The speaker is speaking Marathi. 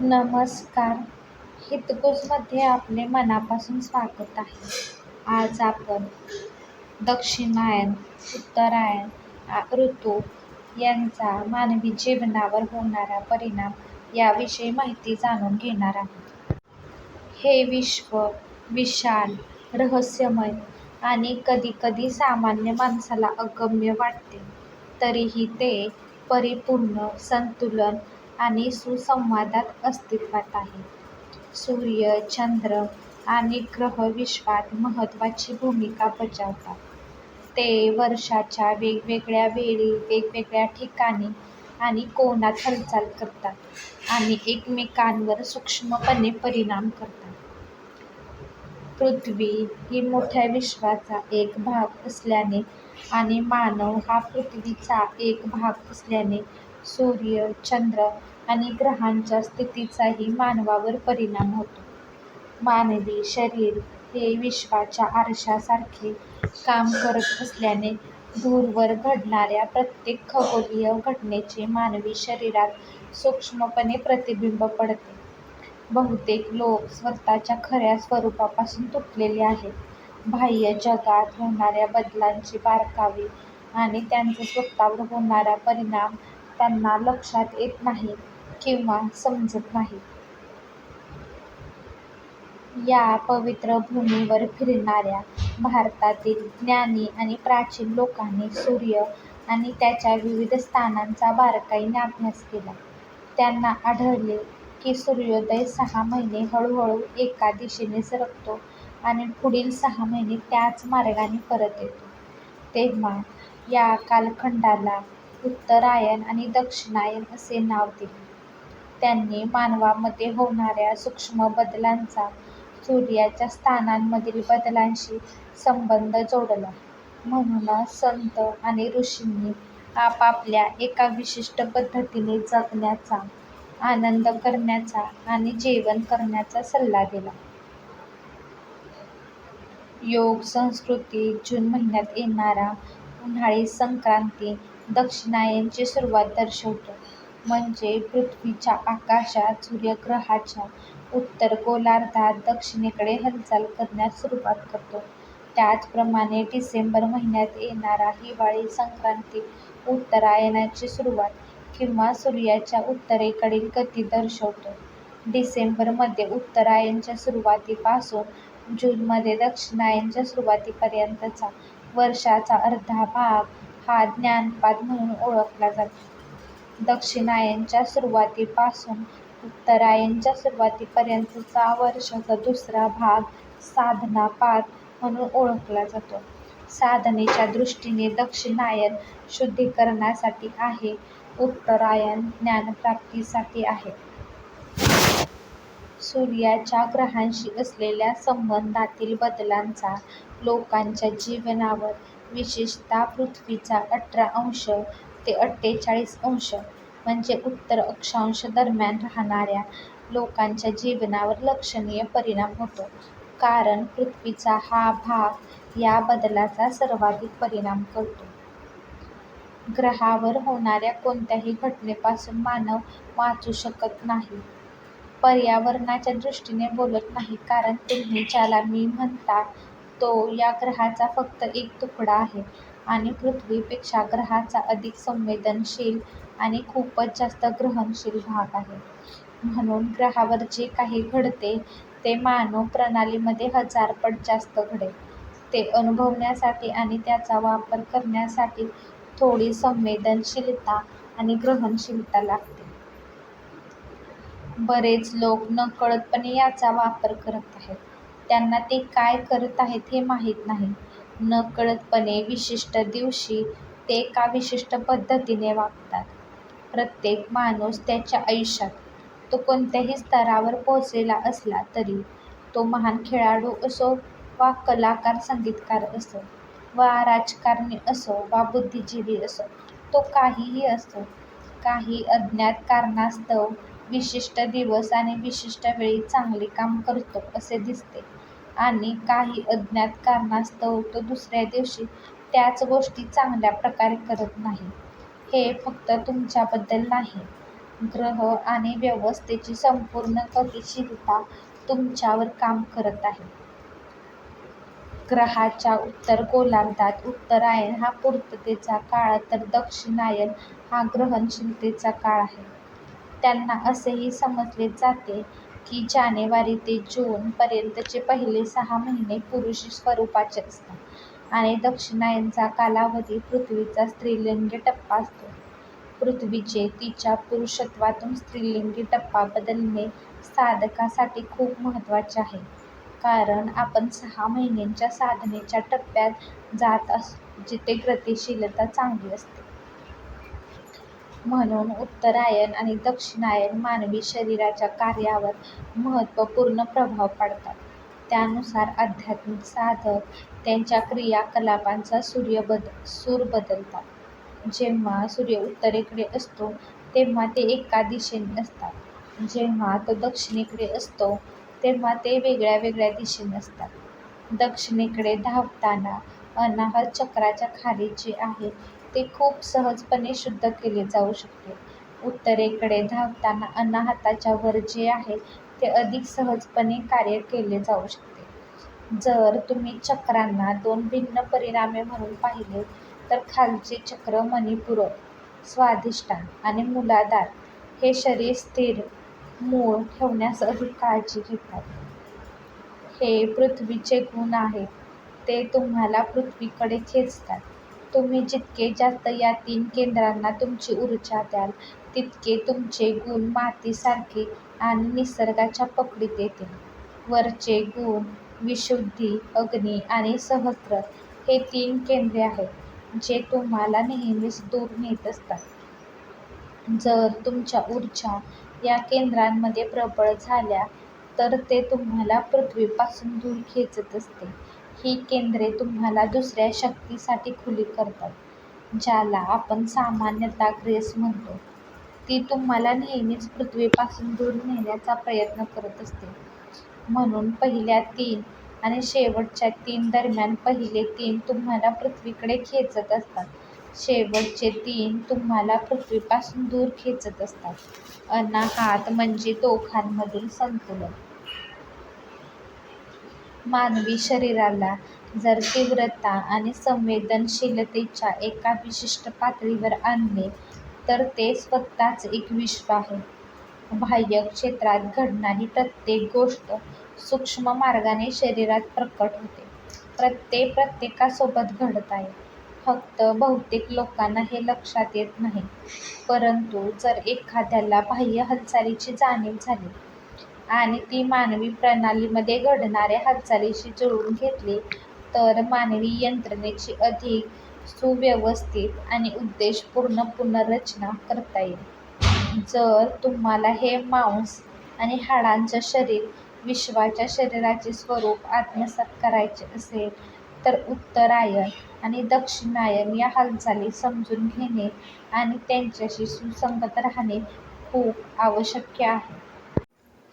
नमस्कार. हितगुजमध्ये आपले मनापासून स्वागत आहे. आज आपण दक्षिणायन उत्तरायण ऋतू यांचा मानवी जीवनावर होणारा परिणाम याविषयी माहिती जाणून घेणार आहोत. हे विश्व विशाल रहस्यमय आणि कधीकधी सामान्य माणसाला अगम्य वाटते तरीही ते परिपूर्ण संतुलन आणि सुसंवादात अस्तित्वात आहे. सूर्य चंद्र आणि ग्रह विश्वात महत्त्वाची भूमिका बजावतात. ते वर्षाच्या वेगवेगळ्या वेळी वेगवेगळ्या ठिकाणी आणि कोनात हालचाल करतात आणि एकमेकांवर सूक्ष्मपणे परिणाम करतात. पृथ्वी ही मोठ्या विश्वाचा एक भाग असल्याने आणि मानव हा पृथ्वीचा एक भाग असल्याने सूर्य चंद्र आणि ग्रहांच्या स्थितीचाही मानवावर परिणाम होतो. मानवी शरीर हे विश्वाच्या आरशासारखे काम करत असल्याने दूरवर घडणाऱ्या प्रत्येक खगोलीय घटनेचे मानवी शरीरात सूक्ष्मपणे प्रतिबिंब पडते. बहुतेक लोक स्वतःच्या खऱ्या स्वरूपापासून तुटलेले आहेत. बाह्य जगात होणाऱ्या बदलांची बारकावे आणि त्यांचा स्वतःवर होणारा परिणाम त्यांना लक्षात येत नाही किंवा समजत नाही. या पवित्र भूमीवर फिरणाऱ्या भारतातील ज्ञानी आणि प्राचीन लोकांनी सूर्य आणि त्याच्या विविध स्थानांचा बारकाईने अभ्यास केला. त्यांना आढळले की सूर्योदय सहा महिने हळूहळू एका दिशेने सरकतो आणि पुढील सहा महिने त्याच मार्गाने परत येतो. तेव्हा या कालखंडाला उत्तरायण आणि दक्षिणायन असे नाव दिले. त्यांनी मानवामध्ये होणाऱ्या सूक्ष्म बदलांचा सूर्याच्या स्थानांमधील बदलांशी संबंध जोडला. म्हणूनच संत आणि ऋषींनी आपापल्या एका विशिष्ट पद्धतीने जगण्याचा, आनंद करण्याचा आणि जेवण करण्याचा सल्ला दिला. योग संस्कृती जून महिन्यात येणारा उन्हाळी संक्रांती दक्षिणायनची सुरुवात दर्शवतो. म्हणजे पृथ्वीच्या आकाशात सूर्यग्रहाच्या उत्तर गोलार्धात दक्षिणेकडे हालचाल करण्यास सुरुवात करतो. त्याचप्रमाणे डिसेंबर महिन्यात येणारा हिवाळी संक्रांती उत्तरायणाची सुरुवात किंवा सूर्याच्या उत्तरेकडील गती दर्शवतो. डिसेंबरमध्ये उत्तरायणच्या सुरुवातीपासून जूनमध्ये दक्षिणायनच्या सुरुवातीपर्यंतचा वर्षाचा अर्धा भाग हा ज्ञानपाद म्हणून ओळखला जातो. दक्षिणायनच्या सुरुवातीपासून उत्तरायनच्या सुरुवातीपर्यंतचा वर्षाचा दुसरा भाग साधनापाद म्हणून ओळखला जातो. साधनेच्या दृष्टीने दक्षिणायन शुद्धीकरणासाठी आहे, उत्तरायण ज्ञानप्राप्तीसाठी आहे. सूर्याच्या ग्रहांशी असलेल्या संबंधातील बदलांचा लोकांच्या जीवनावर, विशेषतः पृथ्वीचा अठरा अंश ते अठ्ठेचाळीस अंश म्हणजे उत्तर अक्षांश दरम्यान राहणाऱ्या लोकांच्या जीवनावर लक्षणीय परिणाम होतो. कारण पृथ्वीचा हा भाग या बदलाचा सर्वाधिक परिणाम करतो. ग्रहावर होणाऱ्या कोणत्याही घटनेपासून मानव वाचू शकत नाही. पर्यावरणाच्या दृष्टीने बोलत नाही कारण तुम्ही ज्याला मी म्हणता तो या ग्रहाचा फक्त एक तुकडा आहे आणि पृथ्वीपेक्षा ग्रहाचा अधिक संवेदनशील आणि खूपच जास्त ग्रहणशील भाग आहे. म्हणून ग्रहावर जे काही घडते ते मानव प्रणालीमध्ये हजारपट जास्त घडेल. ते अनुभवण्यासाठी आणि त्याचा वापर करण्यासाठी थोडी संवेदनशीलता आणि ग्रहणशीलता लागते. बरेच लोक नकळतपणे याचा वापर करत आहेत. त्यांना ते काय करत आहेत हे माहीत नाही. नकळतपणे विशिष्ट दिवशी ते एका विशिष्ट पद्धतीने वागतात. प्रत्येक माणूस त्याच्या आयुष्यात, तो कोणत्याही स्तरावर पोहोचलेला असला तरी, तो महान खेळाडू असो वा कलाकार संगीतकार असो वा राजकारणी असो वा बुद्धिजीवी असो, तो काहीही असो, काही अज्ञात कारणास्तव विशिष्ट दिवस आणि विशिष्ट वेळी चांगले काम करतो असे दिसते आणि काही अज्ञात कारणास्तव तो दुसऱ्या दिवशी त्याच गोष्टी चांगल्या प्रकारे करत नाही. हे फक्त तुमच्याबद्दल नाही, ग्रह आणि व्यवस्थेची संपूर्ण गतिशीलता तुमच्यावर काम करत आहे. ग्रहाच्या उत्तर गोलार्धात उत्तरायण हा पूर्ततेचा काळ तर दक्षिणायन हा ग्रहणशीलतेचा काळ आहे. त्यांना असेही समजले जाते की जानेवारी ते जून पर्यंतचे पहिले सहा महिने पुरुष स्वरूपाचे असतात. आणि दक्षिणायनचा कालावधी पृथ्वीचा स्त्रीलिंग टप्पा असतो. पृथ्वीचे तिच्या पुरुषत्वातून स्त्रीलिंगी टप्पा बदलणे साधकासाठी खूप महत्त्वाचे आहे. कारण आपण सहा महिन्यांच्या साधनेच्या टप्प्यात जात असतो जिथे गतिशीलता चांगली असते. म्हणून उत्तरायण आणि दक्षिणायन मानवी शरीराच्या कार्यावर महत्त्वपूर्ण प्रभाव पाडतात. त्यानुसार आध्यात्मिक साधक त्यांच्या क्रियाकलापांचा सूर्य बद सूर बदलतात. जेव्हा सूर्य उत्तरेकडे असतो तेव्हा ते एका दिशेने असतात. जेव्हा तो दक्षिणेकडे असतो तेव्हा ते वेगळ्या वेगळ्या दिशेने असतात. दक्षिणेकडे धावताना अनाहत चक्राच्या खाली जे आहे. ते खूप सहजपणे शुद्ध केले जाऊ शकते. उत्तरेकडे धावताना अनाहताच्या वर जे आहे ते अधिक सहजपणे कार्य केले जाऊ शकते. जर तुम्ही चक्रांना दोन भिन्न परिणामे म्हणून पाहिले तर खालचे चक्र मणिपूरक स्वाधिष्ठान आणि मुलादार. हे शरीर स्थिर मूळ ठेवण्यास अधिक काळजी घेतात. हे पृथ्वीचे गुण आहेत ते तुम्हाला पृथ्वीकडे खेचतात. तुम्ही जितके जास्त या तीन केंद्रांना तुमची ऊर्जा द्याल तितके तुमचे गुण मातीसारखे आणि निसर्गाच्या पकडीत येतील वरचे गुण विशुद्धी अग्नी आणि सहस्त्र हे तीन केंद्रे आहेत जे तुम्हाला नेहमीच दूर नेत असतात. जर तुमच्या ऊर्जा या केंद्रांमध्ये प्रबळ झाल्या तर ते तुम्हाला पृथ्वीपासून दूर खेचत असते. ही केंद्रे तुम्हाला दुसऱ्या शक्तीसाठी खुली करतात ज्याला आपण सामान्यतः ग्रेस म्हणतो. ती तुम्हाला नेहमीच पृथ्वीपासून दूर नेण्याचा प्रयत्न करत असते. म्हणून पहिल्या तीन आणि शेवटच्या तीन दरम्यान पहिले तीन तुम्हाला पृथ्वीकडे खेचत असतात. शेवटचे तीन तुम्हाला पृथ्वीपासून दूर खेचत असतात. अनाहात म्हणजे दोघांमधील संतुलन. मानवी शरीराला जर तीव्रता आणि संवेदनशीलतेच्या एका विशिष्ट पातळीवर आणले तर ते स्वतःच एक विश्व आहे. बाह्य क्षेत्रात घडणारी प्रत्येक गोष्ट सूक्ष्म मार्गाने शरीरात प्रकट होते. प्रत्येक प्रत्येकासोबत घडत आहे. फक्त बहुतेक लोकांना हे लक्षात येत नाही. परंतु जर एखाद्याला बाह्य हालचालीची जाणीव झाली आणि ती मानवी प्रणालीमध्ये घडणाऱ्या हालचालीशी जुळवून घेतली. तर मानवी यंत्रणेची अधिक सुव्यवस्थित आणि उद्देशपूर्ण पुनर्रचना करता येईल. जर तुम्हाला हे मांस आणि हाडांचं शरीर विश्वाच्या शरीराचे स्वरूप आत्मसात करायचे असेल तर उत्तरायण आणि दक्षिणायन या हालचाली समजून घेणे आणि त्यांच्याशी सुसंगत राहणे खूप आवश्यक आहे.